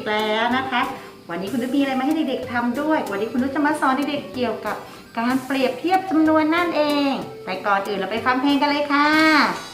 กแล้วนะคะ วันนี้คุณนุชมีอะไรมาให้เด็กๆทำด้วย วันนี้คุณนุชจะมาสอนเด็กๆเกี่ยวกับการเปรียบเทียบจำนวนนั่นเอง แต่ก่อนอื่นเราไปฟังเพลงกันเลยค่ะ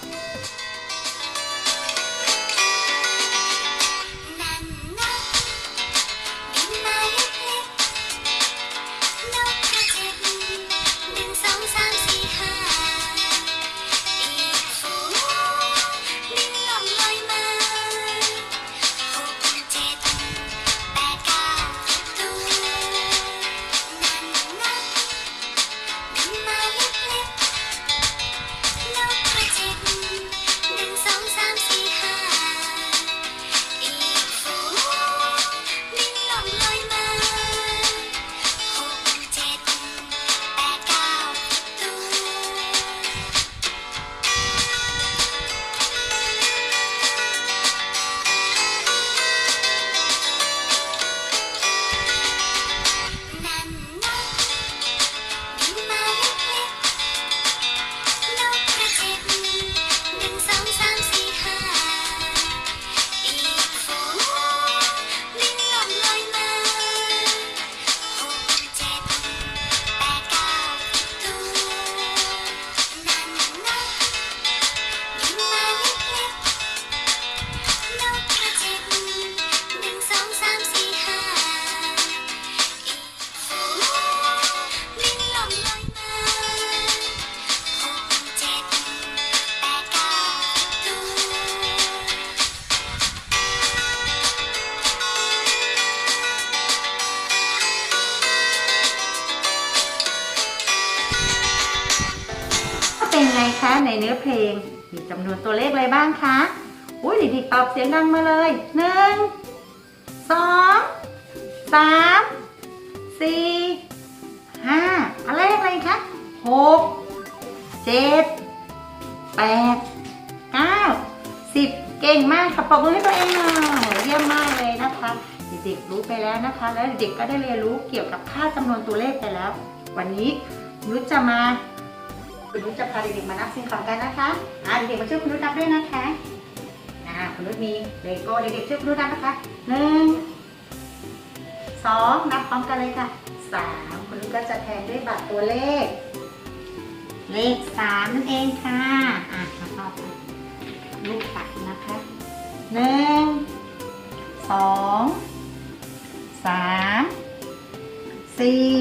ในเนื้อเพลง มีจำนวนตัวเลขอะไรบ้างคะอุ้ยเด็กๆตอบเสียงดังมาเลยหนึ่งสองสามสี่ห้าอะไรอะไรคะหกเจ็ดแปดเก้าสิบเก่งมากค่ะปรบมือให้ตัวเองหน่อยเยี่ยมมากเลยนะคะเด็กๆรู้ไปแล้วนะคะ แล้วเด็กๆก็ได้เรียนรู้เกี่ยวกับค่าจำนวนตัวเลขไปแล้ว วันนี้นุชจะมา คุณนุชจะพาเด็กๆมานับสิ่งของกันนะคะอ่าเด็กๆมาช่วยคุณนุชนับด้วยนะคะอ่าคุณนุชมีเลโก้เด็กๆช่วยคุณนุชนับนะคะหนึ่งสองนับพร้อมกันเลยค่ะสามคุณนุชก็จะแทนด้วยบัตรตัวเลข เลขสามนั่นเองค่ะอะมาต่อไปลูกปัดนะคะหนึ่งสองสามสี่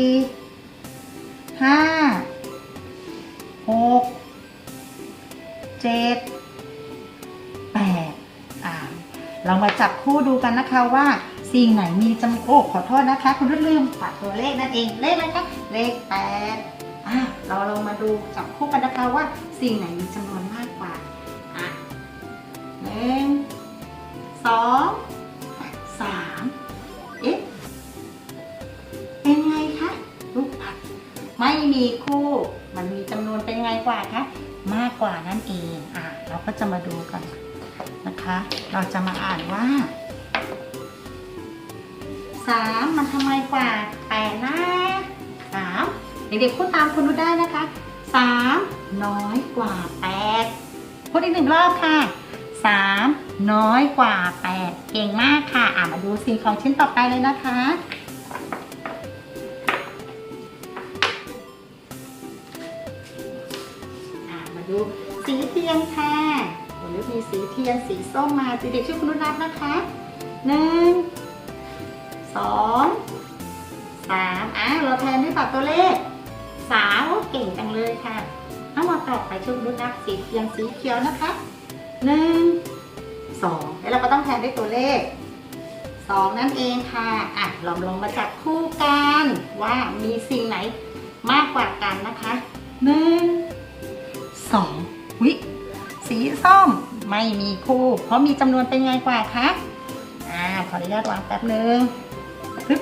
จับคู่ดูกันนะคะว่าสิ่งไหนมีจำโอ้ขอโทษนะคะ คุณรุ่นลืมปัดตัวเลขนั่นเองเลขอะไรคะเลขแปดอ่าเราลองมาดูจับคู่กันนะคะว่าสิ่งไหนมีจำนวนมากกว่าอะหนึ่งสองสามเอ๊ะเป็นไงคะลูกปัดไม่มีคู่ มันมีจำนวนเป็นไงกว่าคะมากกว่านั่นเองอะเราก็จะมาดูกัน นะคะ เราจะมาอ่านว่าสามมันทำไมกว่าแปดนะสามเด็กๆพูดตามคุณดูได้นะคะสามน้อยกว่าแปดพูดอีกหนึ่งรอบค่ะสามน้อยกว่าแปดเก่งมากค่ะ อะมาดูสิ่งของชิ้นต่อไปเลยนะคะมาดูสีเทียนค่ะ คุณนุชมีสีเทียนสีส้มมาเด็กๆช่วยคุณนุชนับนะคะหนึ่งสองสามอะเราแทนด้วยบัตรตัวเลขสามโอ้เก่งจังเลยค่ะเอามาต่อไปช่วยคุณนุชนับสีเทียนสีเขียวนะคะหนึ่งสองแล้วเราก็ต้องแทนด้วยตัวเลขสองนั่นเองค่ะอะลองลองมาจับคู่กันว่ามีสิ่งไหนมากกว่ากันนะคะหนึ่งสองวิสีส้ม ไม่มีคู่ เพราะมีจำนวนเป็นไงกว่าคะอ่าขออนุญาตวางแป๊บหนึ่งปึ๊บ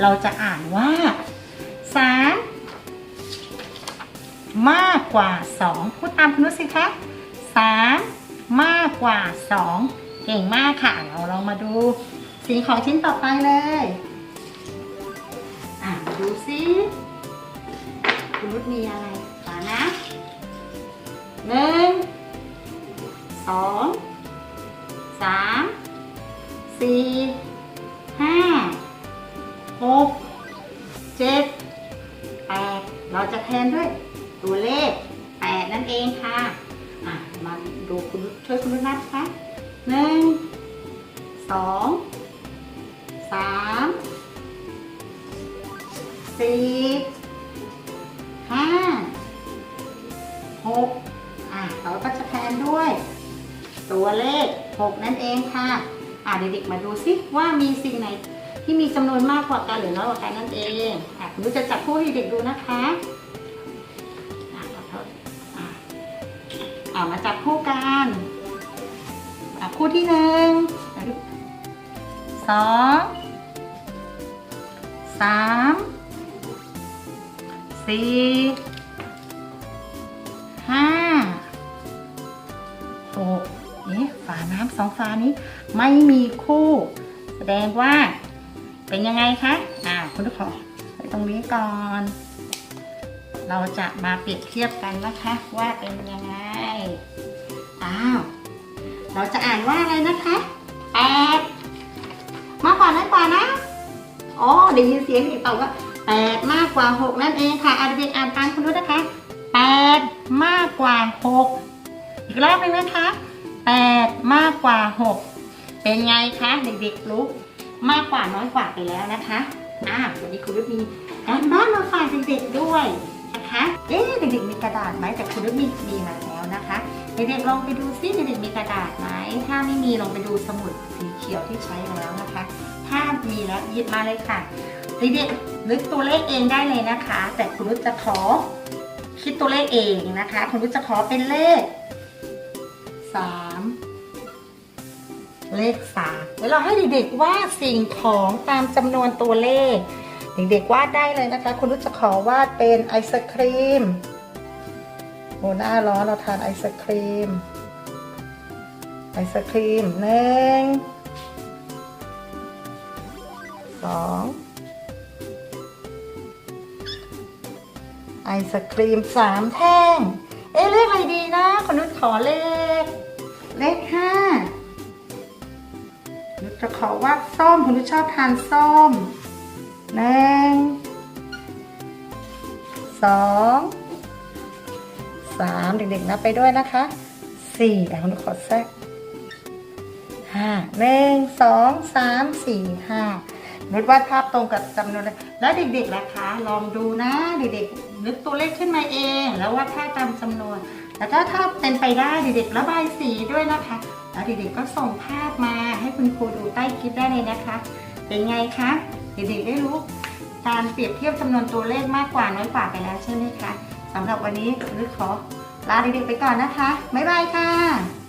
เราจะอ่านว่าสามมากกว่าสองพูดตามคุณนุชสิคะสามมากกว่าสองเก่งมากค่ะ เราลองมาดูสีของชิ้นต่อไปเลย อ่ามาดูซิคุณนุชมีอะไรก่อนนะหนึ่ง สองสามสี่ห้าหกเจ็ดแปดเราจะแทนด้วยตัวเลขแปดนั่นเองค่ะอะ มาดูคุณช่วยคุณนับค่ะหนึ่งสองสามสี่ห้าหกอะเราก็จะแทนด้วย ตัวเลข 6 นั่นเองค่ะอะเด็กๆมาดูซิว่ามีสิ่งไหนที่มีจำนวนมากกว่ากันหรือน้อยกว่ากันนั่นเองอะคุณลูจะจับคู่ให้เด็กดูนะคะอะขอโทษอะอะมาจับคู่กันอะคู่ที่หนึ่งสองสามสี่ห้าหก น้ำสองฝานี้ไม่มีคู่ แสดงว่า เป็นยังไงคะอ่าคุณทุกคนไว้ตรงนี้ก่อน เราจะมาเปรียบเทียบกันนะคะ ว่าเป็นยังไงอ้าวเราจะอ่านว่าอะไรนะคะแปดมากกว่าน้อยกว่านะอ๋อได้ยินเสียงเด็กตอบว่าแปดมากกว่าหกนั่นเองค่ะอ่านเด็กอ่านตามคุณด้วยนะคะแปดมากกว่าหกอีกรอบหนึงนะคะ แปดมากกว่าหกเป็นไงคะเด็กๆรู้มากกว่าน้อยกว่าไปแล้วนะคะอ่าวันนี้คุณรุ่มีการบ้านมาฝากเด็กๆด้วยนะคะเอ๊ะเด็กๆมีกระดาษไหมแต่คุณรุ่มีมีมาแล้วนะคะเด็กๆลองไปดูซิเด็กๆมีกระดาษไหมถ้าไม่มีลองไปดูสมุดสีเขียวที่ใช้แล้วนะคะ ถ้ามีแล้วหยิบมาเลยค่ะเด็กๆนึกตัวเลขเองได้เลยนะคะ แต่คุณรุ่จะขอคิดตัวเลขเองนะคะคุณรุ่จะขอเป็นเลขสาม เลขสามเดี๋ยวเราให้เด็กๆวาดสิ่งของตามจำนวนตัวเลข เด็กๆวาดได้เลยนะคะ คุณรู้จะขอวาดเป็นไอศครีมโอ้หน้าร้อนเราทานไอศครีม ไอศครีมหนึ่งสองไอศครีมสามแท่ง เอ๊ะเลขอะไรดีนะคุณนุชขอเลข เลขห้า จะขอว่าส้มคุณนุชชอบทานส้มหนึ่งสองสามเด็กๆนับไปด้วยนะคะสี่แต่คุณนุชขอแทรกห้าหนึ่งสองสามสี่ห้านุชวาดภาพตรงกับจำนวนเลยแล้วเด็กๆล่ะคะ ลองดูนะเด็กๆนึกตัวเลขขึ้นมาเอง แล้ววาดภาพตามจำนวน แล้วก็ถ้าเป็นไปได้เด็กๆระบายสีด้วยนะคะ แล้วเด็กๆก็ส่งภาพมาให้คุณครูดูใต้คลิปได้เลยนะคะ เป็นไงคะเด็กๆได้รู้การเปรียบเทียบจำนวนตัวเลขมากกว่าน้อยกว่าไปแล้วใช่ไหมคะสำหรับวันนี้นึกขอลาเด็กๆไปก่อนนะคะบ๊ายบายค่ะ